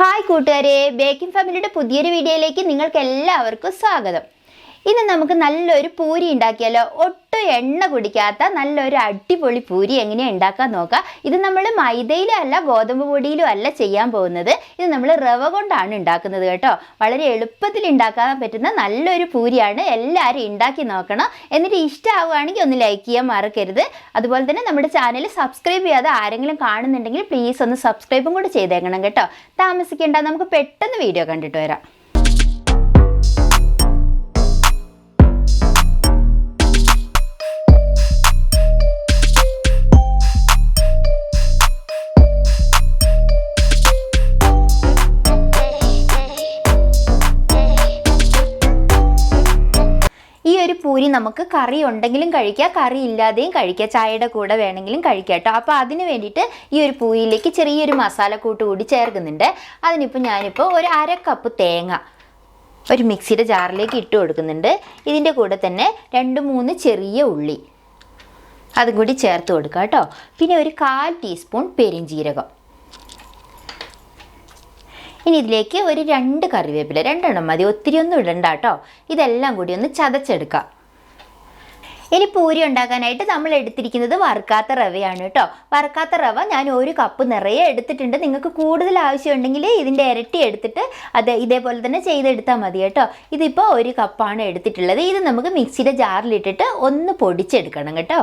Hi കൂട്ടുകാരെ baking ഫാമിലിയുടെ പുതിയൊരു വീഡിയോയിലേക്ക് നിങ്ങൾക്ക് എല്ലാവർക്കും സ്വാഗതം. ഇന്ന് നമുക്ക് നല്ലൊരു പൂരി ഉണ്ടാക്കിയാലോ? ഒട്ടും എണ്ണ കുടിക്കാത്ത നല്ലൊരു അടിപൊളി പൂരി എങ്ങനെയാണ് ഉണ്ടാക്കാൻ നോക്കാം. ഇത് നമ്മൾ മൈദയിലും അല്ല ഗോതമ്പ് പൊടിയിലും അല്ല ചെയ്യാൻ പോകുന്നത്. ഇത് നമ്മൾ റവ കൊണ്ടാണ് ഉണ്ടാക്കുന്നത് കേട്ടോ. വളരെ എളുപ്പത്തിൽ ഉണ്ടാക്കാൻ പറ്റുന്ന നല്ലൊരു പൂരിയാണ് എല്ലാവരും ഉണ്ടാക്കി നോക്കണം. എന്നിട്ട് ഇഷ്ടമാവുകയാണെങ്കിൽ ഒന്ന് ലൈക്ക് ചെയ്യാൻ മറക്കരുത്. അതുപോലെ തന്നെ നമ്മുടെ ചാനൽ സബ്സ്ക്രൈബ് ചെയ്യാതെ ആരെങ്കിലും കാണുന്നുണ്ടെങ്കിൽ പ്ലീസ് ഒന്ന് സബ്സ്ക്രൈബും കൂടി ചെയ്തേക്കണം കേട്ടോ. താമസിക്കേണ്ട നമുക്ക് പെട്ടെന്ന് വീഡിയോ കണ്ടിട്ട് വരാം. പൂരി നമുക്ക് കറി ഉണ്ടെങ്കിലും കഴിക്കാം കറി ഇല്ലാതെയും കഴിക്കാം ചായയുടെ കൂടെ വേണമെങ്കിലും കഴിക്കാം കേട്ടോ. അപ്പോൾ അതിന് വേണ്ടിയിട്ട് ഈ ഒരു പൂരിയിലേക്ക് ചെറിയൊരു മസാലക്കൂട്ട് കൂടി ചേർക്കുന്നുണ്ട്. അതിനിപ്പോൾ ഞാനിപ്പോൾ ഒരു അര കപ്പ് തേങ്ങ ഒരു മിക്സിയുടെ ജാറിലേക്ക് ഇട്ട് കൊടുക്കുന്നുണ്ട്. ഇതിന്റെ കൂടെ തന്നെ രണ്ട് മൂന്ന് ചെറിയ ഉള്ളി അതും കൂടി ചേർത്ത് കൊടുക്കുക കേട്ടോ. പിന്നെ ഒരു കാൽ ടീസ്പൂൺ പെരിഞ്ജീരകം ഇനി ഇതിലേക്ക് ഒരു രണ്ട് കറിവേപ്പില. രണ്ടെണ്ണം മതി ഒത്തിരി ഒന്നും ഇടണ്ട കേട്ടോ. ഇതെല്ലാം കൂടി ഒന്ന് ചതച്ചെടുക്കാം. ഇനി പൂരി ഉണ്ടാക്കാനായിട്ട് നമ്മൾ എടുത്തിരിക്കുന്നത് വറുക്കാത്ത റവയാണ് കേട്ടോ. വറുക്കാത്ത റവ ഞാൻ ഒരു കപ്പ് നിറയെ എടുത്തിട്ടുണ്ട്. നിങ്ങൾക്ക് കൂടുതൽ ആവശ്യമുണ്ടെങ്കിൽ ഇതിന്റെ ഇരട്ടി എടുത്തിട്ട് അത് ഇതേപോലെ തന്നെ ചെയ്തെടുത്താൽ മതി കേട്ടോ. ഇതിപ്പോൾ ഒരു കപ്പാണ് എടുത്തിട്ടുള്ളത്. ഇത് നമുക്ക് മിക്സിയുടെ ജാറിലിട്ടിട്ട് ഒന്ന് പൊടിച്ചെടുക്കണം കേട്ടോ.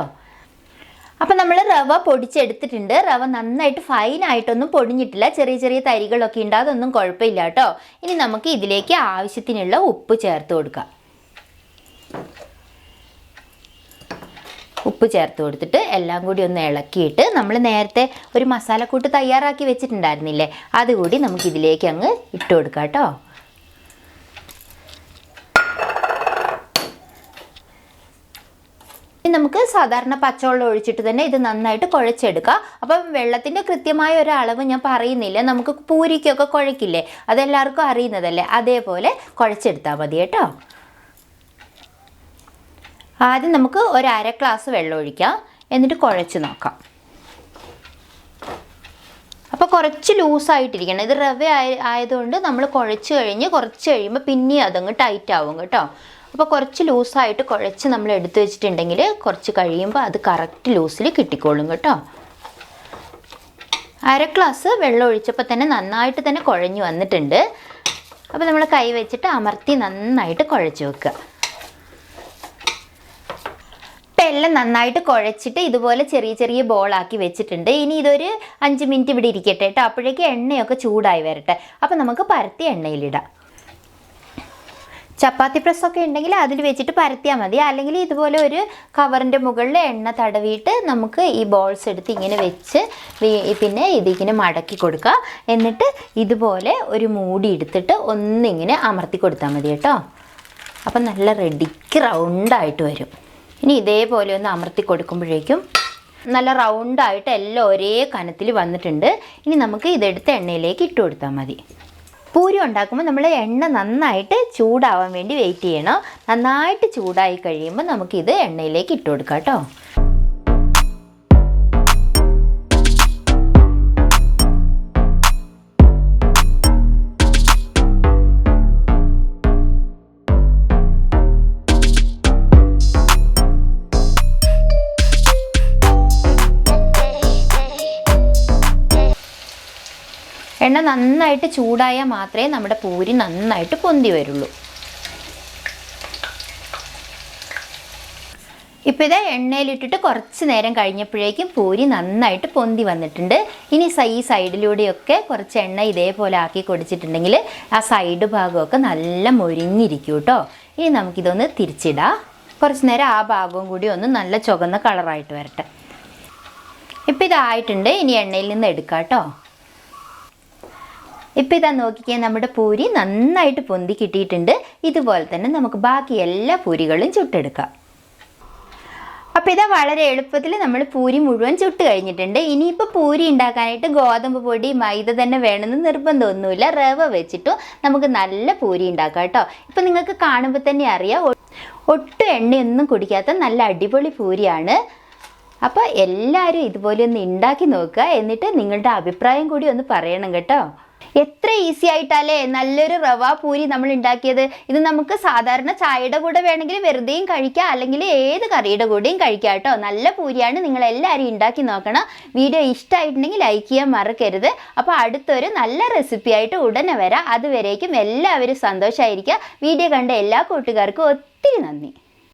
അപ്പം നമ്മൾ റവ പൊടിച്ചെടുത്തിട്ടുണ്ട്. റവ നന്നായിട്ട് ഫൈനായിട്ടൊന്നും പൊടിഞ്ഞിട്ടില്ല. ചെറിയ ചെറിയ തരികളൊക്കെ ഉണ്ട്. അതൊന്നും കുഴപ്പമില്ല കേട്ടോ. ഇനി നമുക്ക് ഇതിലേക്ക് ആവശ്യത്തിനുള്ള ഉപ്പ് ചേർത്ത് കൊടുക്കാം. ഉപ്പ് ചേർത്ത് കൊടുത്തിട്ട് എല്ലാം കൂടി ഒന്ന് ഇളക്കിയിട്ട് നമ്മൾ നേരത്തെ ഒരു മസാലക്കൂട്ട് തയ്യാറാക്കി വെച്ചിട്ടുണ്ടായിരുന്നില്ലേ? അതുകൂടി നമുക്ക് ഇതിലേക്ക് അങ്ങ് ഇട്ട് കൊടുക്കാം കേട്ടോ. നമുക്ക് സാധാരണ പച്ചവെള്ളം ഒഴിച്ചിട്ട് തന്നെ ഇത് നന്നായിട്ട് കുഴച്ചെടുക്കാം. അപ്പം വെള്ളത്തിന്റെ കൃത്യമായ ഒരു അളവ് ഞാൻ പറയുന്നില്ല. നമുക്ക് പൂരിക്കൊക്കെ കുഴക്കില്ലേ? അതെല്ലാവർക്കും അറിയുന്നതല്ലേ? അതേപോലെ കുഴച്ചെടുത്താൽ മതി കേട്ടോ. ആദ്യം നമുക്ക് ഒരു അര ഗ്ലാസ് വെള്ളം ഒഴിക്കാം. എന്നിട്ട് കുഴച്ച് നോക്കാം. അപ്പോൾ കുറച്ച് ലൂസായിട്ടിരിക്കണം. ഇത് റവ ആയ ആയതുകൊണ്ട് നമ്മൾ കുഴച്ച് കഴിഞ്ഞ് കുറച്ച് കഴിയുമ്പോൾ പിന്നെയും അതങ്ങ് ടൈറ്റ് ആവും കേട്ടോ. അപ്പോൾ കുറച്ച് ലൂസായിട്ട് കുഴച്ച് നമ്മൾ എടുത്തു വെച്ചിട്ടുണ്ടെങ്കിൽ കുറച്ച് കഴിയുമ്പോൾ അത് കറക്റ്റ് ലൂസിൽ കിട്ടിക്കോളും കേട്ടോ. അര ഗ്ലാസ് വെള്ളം ഒഴിച്ചപ്പോൾ തന്നെ നന്നായിട്ട് തന്നെ കുഴഞ്ഞു വന്നിട്ടുണ്ട്. അപ്പോൾ നമ്മൾ കൈ വെച്ചിട്ട് അമർത്തി നന്നായിട്ട് കുഴച്ച് വെക്കുക. ഇപ്പം എല്ലാം നന്നായിട്ട് കുഴച്ചിട്ട് ഇതുപോലെ ചെറിയ ചെറിയ ബോളാക്കി വെച്ചിട്ടുണ്ട്. ഇനി ഇതൊരു അഞ്ച് മിനിറ്റ് ഇവിടെ ഇരിക്കട്ടെ കേട്ടോ. അപ്പോഴേക്ക് എണ്ണയൊക്കെ ചൂടായി വരട്ടെ. അപ്പം നമുക്ക് പരത്തി എണ്ണയിലിടാം. ചപ്പാത്തി പ്രസ്സൊക്കെ ഉണ്ടെങ്കിൽ അതിൽ വെച്ചിട്ട് പരത്തിയാൽ മതി. അല്ലെങ്കിൽ ഇതുപോലെ ഒരു കവറിന്റെ മുകളിൽ എണ്ണ തടവിയിട്ട് നമുക്ക് ഈ ബോൾസ് എടുത്ത് ഇങ്ങനെ വെച്ച് പിന്നെ ഇതിങ്ങനെ മടക്കി കൊടുക്കുക എന്നിട്ട് ഇതുപോലെ ഒരു മൂടി എടുത്തിട്ട് ഒന്നിങ്ങനെ അമർത്തി കൊടുത്താൽ മതി കേട്ടോ. അപ്പം നല്ല റെഡിക്ക് റൗണ്ടായിട്ട് വരും. ഇനി ഇതേപോലെ ഒന്ന് അമർത്തി കൊടുക്കുമ്പോഴേക്കും നല്ല റൗണ്ടായിട്ട് എല്ലാം ഒരേ കനത്തിൽ വന്നിട്ടുണ്ട്. ഇനി നമുക്ക് ഇതെടുത്ത് എണ്ണയിലേക്ക് ഇട്ട് കൊടുത്താൽ മതി. പൂരി ഉണ്ടാക്കുമ്പോൾ നമ്മൾ എണ്ണ നന്നായിട്ട് ചൂടാവാൻ വേണ്ടി വെയിറ്റ് ചെയ്യണം. നന്നായിട്ട് ചൂടായി കഴിയുമ്പോൾ നമുക്കിത് എണ്ണയിലേക്ക് ഇട്ട് കൊടുക്കാം കേട്ടോ. എണ്ണ നന്നായിട്ട് ചൂടായാൽ മാത്രമേ നമ്മുടെ പൂരി നന്നായിട്ട് പൊന്തി വരുള്ളൂ. ഇപ്പോൾ ഇത് എണ്ണയിലിട്ടിട്ട് കുറച്ച് നേരം കഴിഞ്ഞപ്പോഴേക്കും പൂരി നന്നായിട്ട് പൊന്തി വന്നിട്ടുണ്ട്. ഇനി ഈ സൈഡിലൂടെയൊക്കെ കുറച്ച് എണ്ണ ഇതേപോലെ ആക്കി കൊടുത്തിട്ടുണ്ടെങ്കിൽ ആ സൈഡ് ഭാഗമൊക്കെ നല്ല മൊരിഞ്ഞിരിക്കും കേട്ടോ. ഇനി നമുക്കിതൊന്ന് തിരിച്ചിടാം. കുറച്ച് നേരം ആ ഭാഗവും കൂടി ഒന്ന് നല്ല ചുവന്ന കളറായിട്ട് വരട്ടെ. ഇപ്പം ഇതായിട്ടുണ്ട്. ഇനി എണ്ണയിൽ നിന്ന് എടുക്കാം കേട്ടോ. ഇപ്പം ഇതാ നോക്കിക്കാൻ നമ്മുടെ പൂരി നന്നായിട്ട് പൊന്തി കിട്ടിയിട്ടുണ്ട്. ഇതുപോലെ തന്നെ നമുക്ക് ബാക്കി എല്ലാ പൂരികളും ചുട്ടെടുക്കാം. അപ്പോൾ ഇതാ വളരെ എളുപ്പത്തിൽ നമ്മൾ പൂരി മുഴുവൻ ചുട്ട് കഴിഞ്ഞിട്ടുണ്ട്. ഇനിയിപ്പോൾ പൂരി ഉണ്ടാക്കാനായിട്ട് ഗോതമ്പ് പൊടി മൈദ തന്നെ വേണമെന്ന് നിർബന്ധമൊന്നുമില്ല. റവ വെച്ചിട്ടും നമുക്ക് നല്ല പൂരി ഉണ്ടാക്കാം കേട്ടോ. ഇപ്പം നിങ്ങൾക്ക് കാണുമ്പോൾ തന്നെ അറിയാം ഒട്ടും എണ്ണയൊന്നും കുടിക്കാത്ത നല്ല അടിപൊളി പൂരിയാണ്. അപ്പോൾ എല്ലാവരും ഇതുപോലെ ഒന്ന് ഉണ്ടാക്കി നോക്കുക. എന്നിട്ട് നിങ്ങളുടെ അഭിപ്രായം കൂടി ഒന്ന് പറയണം കേട്ടോ. എത്ര ഈസി ആയിട്ടല്ലേ നല്ലൊരു റവ പൂരി നമ്മൾ ഉണ്ടാക്കിയത്. ഇത് നമുക്ക് സാധാരണ ചായയുടെ കൂടെ വേണമെങ്കിൽ വെറുതെയും കഴിക്കാം. അല്ലെങ്കിൽ ഏത് കറിയുടെ കൂടെയും കഴിക്കാം കേട്ടോ. നല്ല പൂരിയാണ് നിങ്ങൾ എല്ലാവരും ഉണ്ടാക്കി നോക്കണം. വീഡിയോ ഇഷ്ടമായിട്ടുണ്ടെങ്കിൽ ലൈക്ക് ചെയ്യാൻ മറക്കരുത്. അപ്പോൾ അടുത്തൊരു നല്ല റെസിപ്പി ആയിട്ട് ഉടനെ വരാം. അതുവരേക്കും എല്ലാവരും സന്തോഷമായിരിക്കുക വീഡിയോ കണ്ട എല്ലാ കൂട്ടുകാർക്കും ഒത്തിരി നന്ദി.